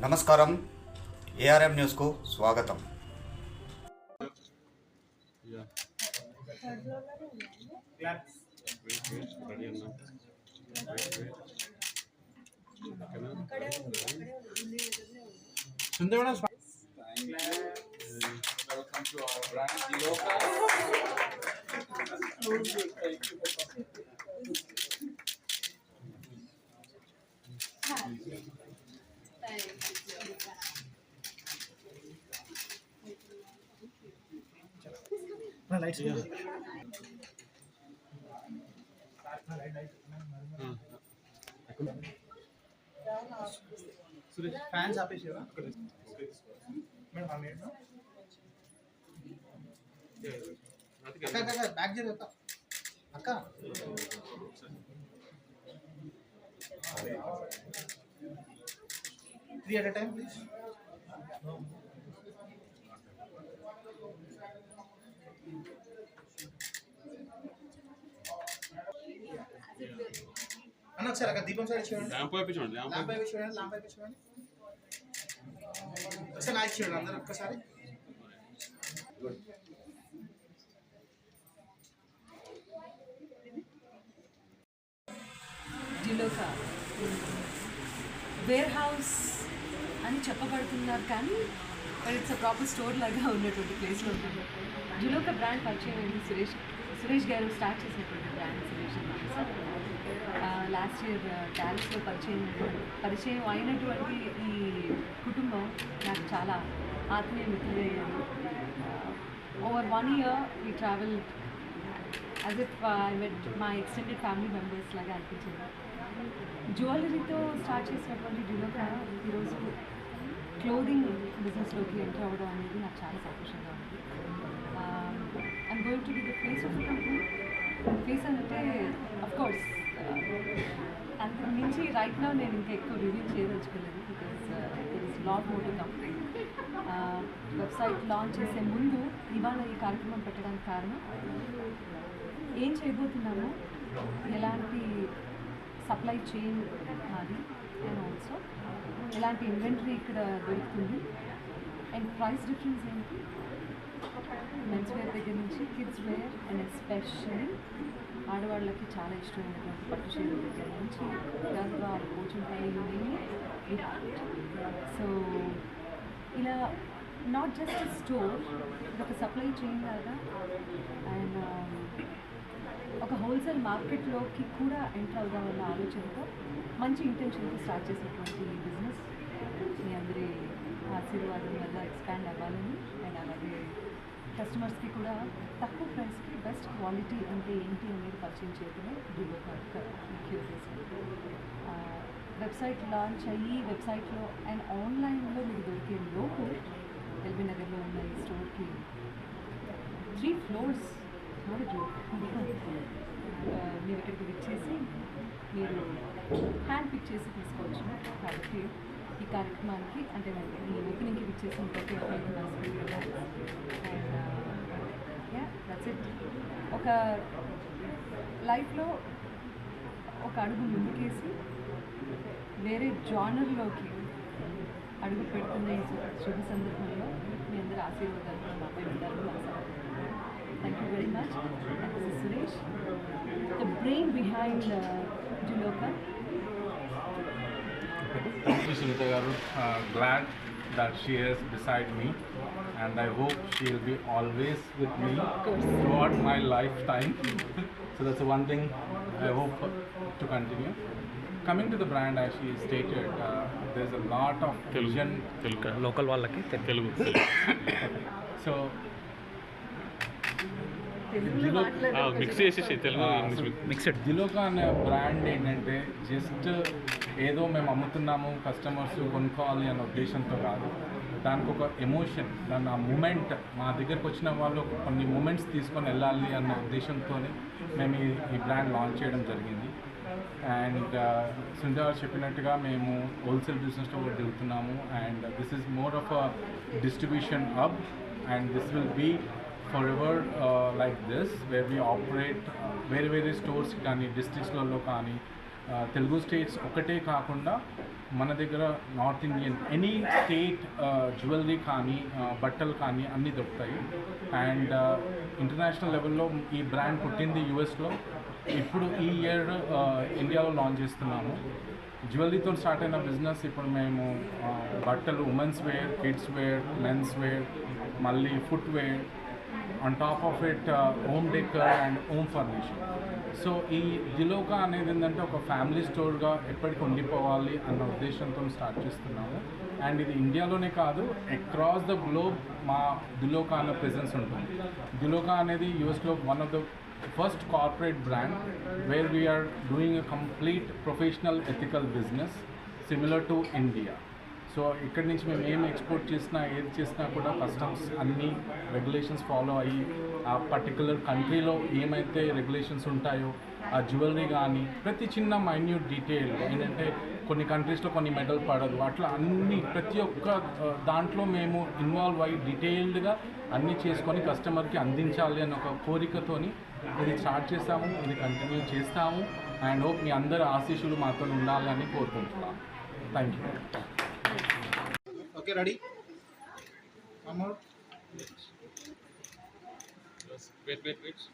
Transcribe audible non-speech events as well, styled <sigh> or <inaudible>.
నమస్కారం ఏఆర్ఎం న్యూస్కు స్వాగతం Welcome to our brand, Diloka. Suresh fans ఆపేసేవా madam ఆ మేడం అక్క అక్క, అక్క బ్యాక్ చేయరు అక్క అక్క త్రీ అట్ టైం ప్లీజ్ అన్న ఒకసారి అక్క దీపం సైడ్ చూడండి ల్యాంప్ వైపు చూడండి ల్యాంప్ లాంప్ వైపు చూడండి లాంప్ వైపు చూడండి ఒకసారి నాకు చూడండి అందరూ ఒక్కసారి. జిలోకా వేర్ హౌస్ అని చెప్పబడుతున్నారు కానీ ఇట్స్ అ ప్రాపర్ స్టోర్ లాగా ఉన్నటువంటి ప్లేస్లో ఉంటుంది. జులోక బ్రాండ్ పరిచయం అయింది సురేష్ సురేష్ గారు స్టార్ట్ చేసినటువంటి బ్రాండ్ సురేష్ లాస్ట్ ఇయర్ డాలస్లో పరిచయం పరిచయం అయినటువంటి ఈ కుటుంబం నాకు చాలా ఆత్మీయ మిత్రులయ్యారు. ఓవర్ వన్ ఇయర్ ఈ travel as if I met మా ఎక్స్టెండెడ్ ఫ్యామిలీ మెంబర్స్ లాగా అనిపించింది జ్యువెలరీతో స్టార్ట్ చేసినటువంటి జులోక ఈరోజు క్లోదింగ్ బిజినెస్లోకి ఎంటర్ అవ్వడం అనేది నాకు చాలా సంతోషంగా ఉంది. I'm going to be the face of company face అంటే కోర్స్ uh, అంతకు మించి రైట్ నా నేను ఇంకా ఎక్కువ review చేయదలుచుకోలేదు because there is lot more to company website launch చేసే ముందు ఇవాళ ఈ కార్యక్రమం పెట్టడానికి కారణం ఏం చేయబోతున్నాము ఎలాంటి సప్లై చైన్ మాది అండ్ ఆల్సో ఎలాంటి ఇన్వెంటరీ ఇక్కడ దొరుకుతుంది? అండ్ ప్రైస్ డిఫరెన్స్ ఏంటి? మెన్స్ వేర్ దగ్గర నుంచి కిడ్స్ వేర్ అండ్ ఎస్పెషల్లీ ఆడవాళ్ళకి చాలా ఇష్టమైనటువంటి పట్టు చీరల దగ్గర నుంచి గర్వా కూర్చుంటాయి సో ఇలా నాట్ జస్ట్ స్టోర్ ఇది ఒక సప్లై చైన్ లాగా. అండ్ ఒక హోల్సేల్ మార్కెట్లోకి కూడా ఎంటర్ అవుదామన్న ఆలోచనతో మంచి ఇంటెన్షన్తో స్టార్ట్ చేసినటువంటి ఈ బిజినెస్ మీ అందరి ఆశీర్వాదం వల్ల ఎక్స్పాండ్ అవ్వాలని అండ్ అలాగే కస్టమర్స్కి కూడా తక్కువ ప్రైస్కి బెస్ట్ క్వాలిటీ అంటే ఏంటి అనేది పరిచయం చేయడమే డిలో ముఖ్య ఉద్దేశం. వెబ్సైట్ లాంచ్ అయ్యి వెబ్సైట్లో అండ్ ఆన్లైన్లో మీకు దొరికే లోపు ఎల్బీ నగర్లో ఉన్న ఈ స్టోర్కి త్రీ ఫ్లోర్స్ నాట్ ఇక్కడికి విచ్చేసి మీరు హ్యాండ్ పిక్ చేసి తీసుకోవచ్చు. కాబట్టి ఈ కార్యక్రమానికి అంటే మరి ఈ ఓపెనింగ్కి విచ్చేసిన ప్రతి ఒక్కరికి యా దట్స్ ఇట్ ఒక లైఫ్లో ఒక అడుగు ముందుకేసి వేరే జానర్లోకి అడుగు పెడుతున్న ఈ శుభ సందర్భంలో మీ అందరు ఆశీర్వాదాలు మాపై ఉండాలని ఆశ Thank you very much. This is Suresh, the brain behind uh, Duloka. Thank you, Sunita Garu. Uh, glad that she is beside me and I hope she'll be always with me throughout my lifetime. so that's the one thing I hope to continue. Coming to the brand, as she stated, uh, there's a lot of Telugu. vision. Telugu. Local Wallaki. Telugu. <coughs> so mix చేసేసి Telugu. Mixed దిలోకా అనే brand ఏంటంటే just ఏదో మేము అమ్ముతున్నాము customers కొనుక్కోవాలి అనే ఉద్దేశంతో కాదు. దానికి ఒక ఎమోషన్ దాని ఆ మూమెంట్ మా దగ్గరకు వచ్చిన వాళ్ళు కొన్ని మూమెంట్స్ తీసుకొని వెళ్ళాలి అన్న ఉద్దేశంతోనే మేము ఈ బ్రాండ్ లాంచ్ చేయడం జరిగింది. అండ్ సుందర్ గారు చెప్పినట్టుగా మేము హోల్సేల్ బిజినెస్లో కూడా దిగుతున్నాము and this is more of a distribution hub and this will be forever like this where we operate వేరే వేరే స్టోర్స్ కానీ డిస్ట్రిక్ట్స్లలో కానీ uh, తెలుగు స్టేట్స్ ఒకటే కాకుండా మన దగ్గర North Indian any state jewellery కానీ uh, బట్టలు కానీ అన్నీ దొరుకుతాయి. అండ్ ఇంటర్నేషనల్ లెవెల్లో ఈ బ్రాండ్ పుట్టింది యూఎస్లో ఇప్పుడు ఈ ఇయర్ ఇండియాలో లాంచ్ చేస్తున్నాము. జ్యువెలరీతో స్టార్ట్ అయిన బిజినెస్ ఇప్పుడు మేము uh, బట్టలు women's wear kids wear men's wear మళ్ళీ footwear on top of it home decor and home furnishing so ఈ దిలోకా అనేది ఏంటంటే ఒక ఫ్యామిలీ స్టోర్గా ఎప్పటికి ఉండిపోవాలి అన్న ఉద్దేశంతో స్టార్ట్ చేస్తున్నాము. అండ్ ఇది ఇండియాలోనే కాదు అక్రాస్ ద గ్లోబ్ మా దిలోకా అన్న ప్రెజెన్స్ ఉంటుంది. దిలోకా అనేది యూఎస్లో one of the first corporate brand where we are doing a complete professional ethical business similar to India so ఇక్కడి నుంచి మేము ఏం ఎక్స్పోర్ట్ చేసినా ఏది చేసినా కూడా కస్టమ్స్ అన్ని రెగ్యులేషన్స్ ఫాలో అయ్యి ఆ పర్టికులర్ కంట్రీలో ఏమైతే రెగ్యులేషన్స్ ఉంటాయో ఆ జ్యువెలరీ కానీ ప్రతి చిన్న మైన్యూట్ డీటెయిల్ ఏంటంటే కొన్ని కంట్రీస్లో కొన్ని మెడల్ పడదు. అట్లా అన్ని ప్రతి ఒక్క దాంట్లో మేము ఇన్వాల్వ్ అయ్యి డీటెయిల్డ్గా అన్నీ చేసుకొని కస్టమర్కి అందించాలి అనే ఒక కోరికతోని ఇది స్టార్ట్ చేస్తాము ఇది కంటిన్యూ చేస్తాము. అండ్ హోప్ మీ అందరి ఆశీస్సులు మాతో ఉండాలని కోరుకుంటున్నాను thank you Okay, ready? One more. Wait, wait, wait.